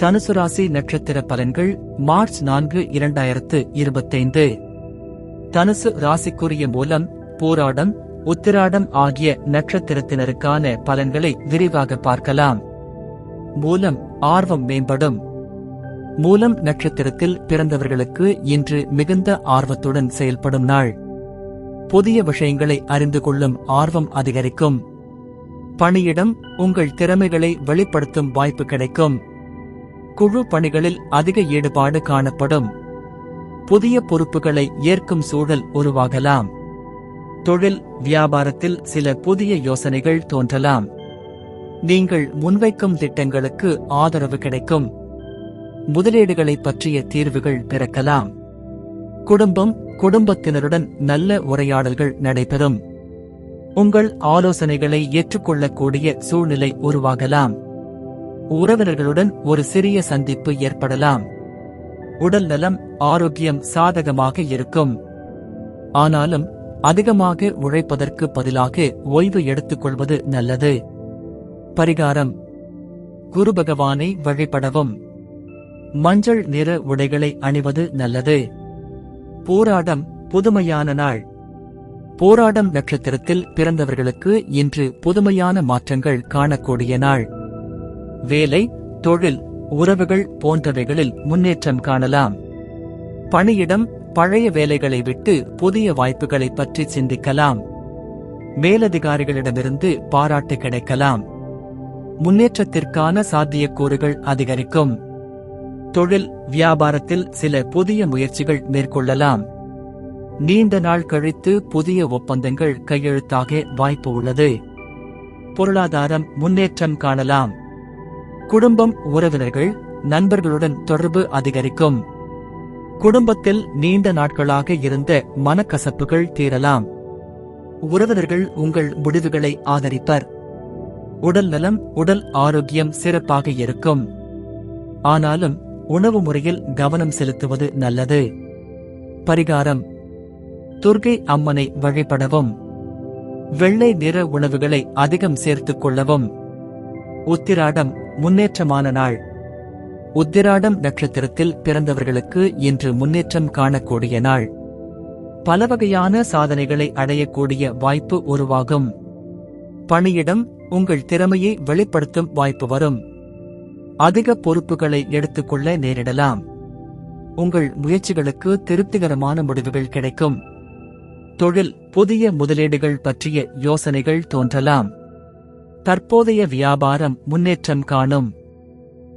தனுசு ராசி நட்சத்திர பலன்கள் மார்ச் நான்கு இரண்டாயிரத்து இருபத்தைந்து. தனுசு ராசிக்குரிய மூலம் போராடம் உத்திராடம் ஆகிய நட்சத்திரத்தினருக்கான பலன்களை விரிவாக பார்க்கலாம். மூலம் ஆர்வம் மேம்படும். மூலம் நட்சத்திரத்தில் பிறந்தவர்களுக்கு இன்று மிகுந்த ஆர்வத்துடன் செயல்படும் நாள். புதிய விஷயங்களை அறிந்து கொள்ளும் ஆர்வம் அதிகரிக்கும். பணியிடம் உங்கள் திறமைகளை வெளிப்படுத்தும் வாய்ப்பு கிடைக்கும். குழு பணிகளில் அதிக ஈடுபாடு காணப்படும். புதிய பொறுப்புகளை ஏற்கும் சூழல் உருவாகலாம். தொழில் வியாபாரத்தில் சில புதிய யோசனைகள் தோன்றலாம். நீங்கள் முன்வைக்கும் திட்டங்களுக்கு ஆதரவு கிடைக்கும். முதலீடுகளை பற்றிய தீர்வுகள் பிறக்கலாம். குடும்பம் குடும்பத்தினருடன் நல்ல உரையாடல்கள் நடைபெறும். உங்கள் ஆலோசனைகளை ஏற்றுக்கொள்ளக்கூடிய சூழ்நிலை உருவாகலாம். உறவினர்களுடன் ஒரு சிறிய சந்திப்பு ஏற்படலாம். உடல் நலம் ஆரோக்கியம் சாதகமாக இருக்கும். ஆனாலும் அதிகமாக உழைப்பதற்கு பதிலாக ஓய்வு எடுத்துக்கொள்வது நல்லது. பரிகாரம். குரு பகவானை வழிபடவும். மஞ்சள் நிற உடைகளை அணிவது நல்லது. போராடம் புதுமையான நாள். போராடம் நட்சத்திரத்தில் பிறந்தவர்களுக்கு இன்று புதுமையான மாற்றங்கள் காணக்கூடிய நாள். வேலை தொழில் உறவுகள் போன்றவைகளில் முன்னேற்றம் காணலாம். பணியிடம் பழைய வேலைகளை விட்டு புதிய வாய்ப்புகளை பற்றி சிந்திக்கலாம். மேலதிகாரிகளிடமிருந்து பாராட்டு கிடைக்கலாம். முன்னேற்றத்திற்கான சாத்தியக்கூறுகள் அதிகரிக்கும். தொழில் வியாபாரத்தில் சில புதிய முயற்சிகள் மேற்கொள்ளலாம். நீண்ட நாள் கழித்து புதிய ஒப்பந்தங்கள் கையெழுத்தாக வாய்ப்பு உள்ளது. பொருளாதாரம் முன்னேற்றம் காணலாம். குடும்பம் உறவினர்கள் நண்பர்களுடன் தொடர்பு அதிகரிக்கும். குடும்பத்தில் நீண்ட நாட்களாக இருந்த மனக்கசப்புகள் தீரலாம். உறவினர்கள் உங்கள் முடிவுகளை ஆதரிப்பர். உடல் நலம் உடல் ஆரோக்கியம் சிறப்பாக இருக்கும். ஆனாலும் உணவு முறையில் கவனம் செலுத்துவது நல்லது. பரிகாரம். துர்கை அம்மனை வழிபடவும். வெள்ளை நிற உணவுகளை அதிகம் சேர்த்துக் கொள்ளவும். உத்திராடம். முன்னேற்றமான நாள். உத்திராடம் நட்சத்திரத்தில் பிறந்தவர்களுக்கு இன்று முன்னேற்றம் காணக்கூடிய நாள். பல வகையான சாதனைகளை அடையக்கூடிய வாய்ப்பு உருவாகும். பணியிடம் உங்கள் திறமையை வெளிப்படுத்தும் வாய்ப்பு வரும். அதிக பொறுப்புகளை எடுத்துக்கொள்ள நேரிடலாம். உங்கள் முயற்சிகளுக்கு திருப்திகரமான முடிவுகள் கிடைக்கும். தொழில் புதிய முதலீடுகள் பற்றிய யோசனைகள் தோன்றலாம். தற்போதைய வியாபாரம் முன்னேற்றம் காணும்.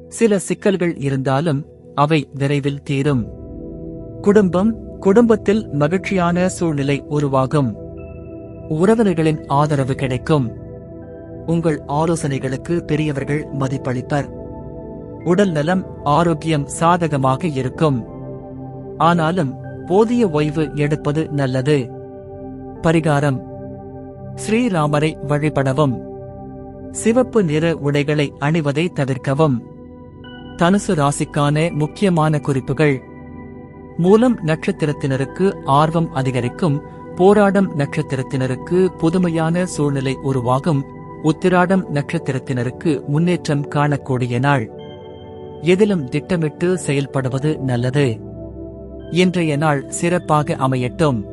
சில சிக்கல்கள் இருந்தாலும் அவை விரைவில் தீரும். குடும்பம் குடும்பத்தில் மகிழ்ச்சியான சூழ்நிலை உருவாகும். உறவினர்களின் ஆதரவு கிடைக்கும். உங்கள் ஆலோசனைகளுக்கு பெரியவர்கள் மதிப்பளிப்பர். உடல் நலம் ஆரோக்கியம் சாதகமாக இருக்கும். ஆனாலும் போதிய ஓய்வு எடுப்பது நல்லது. பரிகாரம். ஸ்ரீராமரை வழிபடவும். சிவப்பு நிற உடைகளை அணிவதை தவிர்க்கவும். தனுசு ராசிக்கான முக்கியமான குறிப்புகள். மூலம் நட்சத்திரத்தினருக்கு ஆர்வம் அதிகரிக்கும் போராடம் நட்சத்திரத்தினருக்கு புதுமையான சூழ்நிலை உருவாகும் உத்திராடம் நட்சத்திரத்தினருக்கு முன்னேற்றம் காணக்கூடிய நாள். எதிலும் திட்டமிட்டு செயல்படுவது நல்லது. இன்றைய நாள் சிறப்பாக அமையட்டும்.